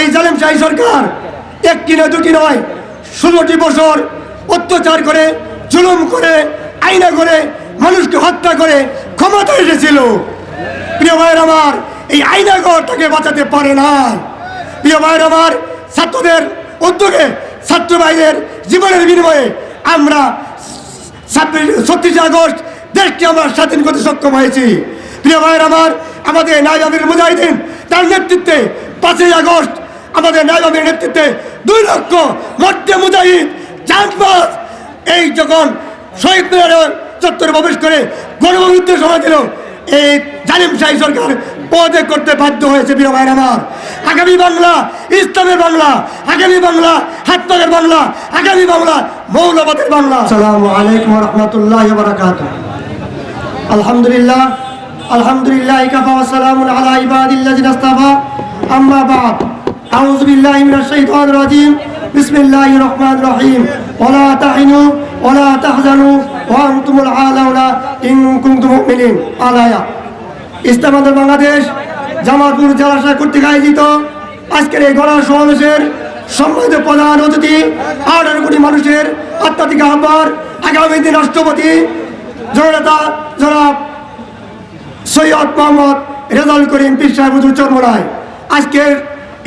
এই জালেম শাহী সরকার একটি না দুটি নয়, ষোলোটি বছর অত্যাচার করে, জুলুম করে, আইনা করে, মানুষকে হত্যা করে ক্ষমতা এসেছিল। প্রিয় ভাইয়ের আমার, এই আইনাগর তাকে বাঁচাতে পারে না প্রিয় ভাইয়ের আমার, ছাত্রদের উদ্যোগে, ছাত্র ভাইদের জীবনের বিনিময়ে আমরা ছত্রিশে আগস্ট দেশকে আমরা স্বাধীন করতে সক্ষম হয়েছি। প্রিয় ভাইয়ের আমার, আমাদের নাইবামের মুজাহিদিন তার নেতৃত্বে পাঁচই আগস্ট আমাদের নাইবামের নেতৃত্বে দুই লক্ষ মধ্যে মুজাহিদ চাঁদবাস এই যখন শহীদ মিনারের চত্বরে প্রবেশ করে গণবিদ্যুৎ সময় দিল, এই জালিম শাহী সরকার পদে করতে বাধ্য হয়েছে প্রিয় ভাইয়ের আমার। আগামী বাংলা, ইসলামের বাংলা, আগামী বাংলা হাতপাকের বাংলা, আগামী বাংলা, মৌলবাদের বাংলা। আসসালামু আলাইকুম রহমতুল্লাহ বারাকাত আলহামদুলিল্লাহ আলহামদুলিল্লাহ, কাফা ওয়া সালামুন আলা ইসতাফা। আম্মা বা'দ। আউযু বিল্লাহি মিনাশ শাইতানির রাজীম। বিসমিল্লাহির রহমানির রহিম। ওয়ালা তাহিনু, ওয়ালা তাহজানু, ওয়া আনতুমুল আলাউনা ইন কুনতুম মুমিনিন। আলায়া। ইসলামাবাদ বাংলাদেশ, জামালপুর জেলা কর্তৃক আয়োজিত আজকের এই গণা সমাবেশের সম্মানিত প্রধান অতিথি, আঠারো কোটি মানুষের আত্মাধিক আহ্বান, আগামী দিন রাষ্ট্রপতি, জননেতা জনাব সৈয়দ মোহাম্মদ রেজাল করিম হুজুর চরমরায় আজকের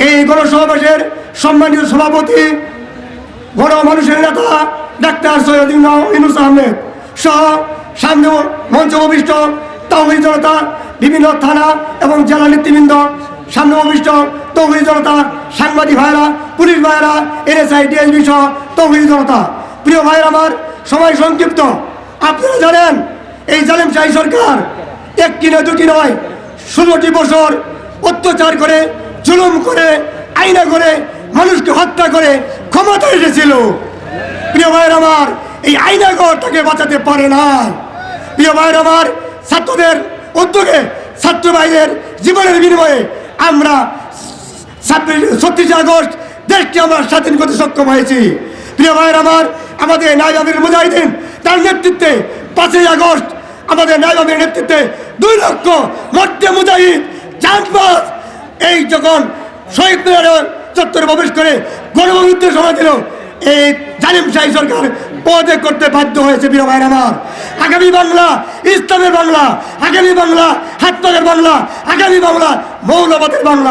এই গণসমাবেশের সম্মানিত সভাপতি গণ মানুষের নেতা, ডাক্তার সৈয়দ ইনুস আহমেদ সহ সামনে মঞ্চ উপবিষ্ট তহবিল জনতা, বিভিন্ন থানা এবং জেলা নেতৃবৃন্দ, সামনে উপবিষ্ট তহবিল জনতা, সাংবাদিক ভাইরা পুলিশ ভাইরা এনএসআই, ডিএসবি সহ তহবিল জনতা। প্রিয় ভাইয়ের আমার, সময় সংক্ষিপ্ত। আপনারা জানেন, এই জালেম শাহী সরকার একটি না দুটি নয়, ষোলোটি বছর অত্যাচার করে জুলুম করে, আইনা করে, মানুষকে হত্যা করে ক্ষমতা এসেছিল। প্রিয় ভাইয়ের আমার, এই আইনাগর তাকে বাঁচাতে পারে না প্রিয় ভাইয়ের আমার, ছাত্রদের উদ্যোগে, ছাত্র ভাইদের জীবনের বিনিময়ে আমরা ছত্রিশে আগস্ট দেশকে আমরা স্বাধীন করতে সক্ষম হয়েছি। প্রিয় ভাইয়ের আমার, আমাদের নাইবামের মুজাহিদিন, তার নেতৃত্বে পাঁচই আগস্ট আমাদের নাইবামের নেতৃত্বে দুই লক্ষ মধ্যে মুজাহিদ চাঁদবাস এই যখন শহীদ চত্বরে প্রবেশ করে গণবন্ধুত্ব সভা দিল, এই জালিম সাহি সরকার পদে করতে বাধ্য হয়েছে বীর ভাইয়ের আমার। আগামী বাংলা, ইসলামের বাংলা, আগামী বাংলা হাতপাকের বাংলা, আগামী বাংলা, মৌলবাদের বাংলা।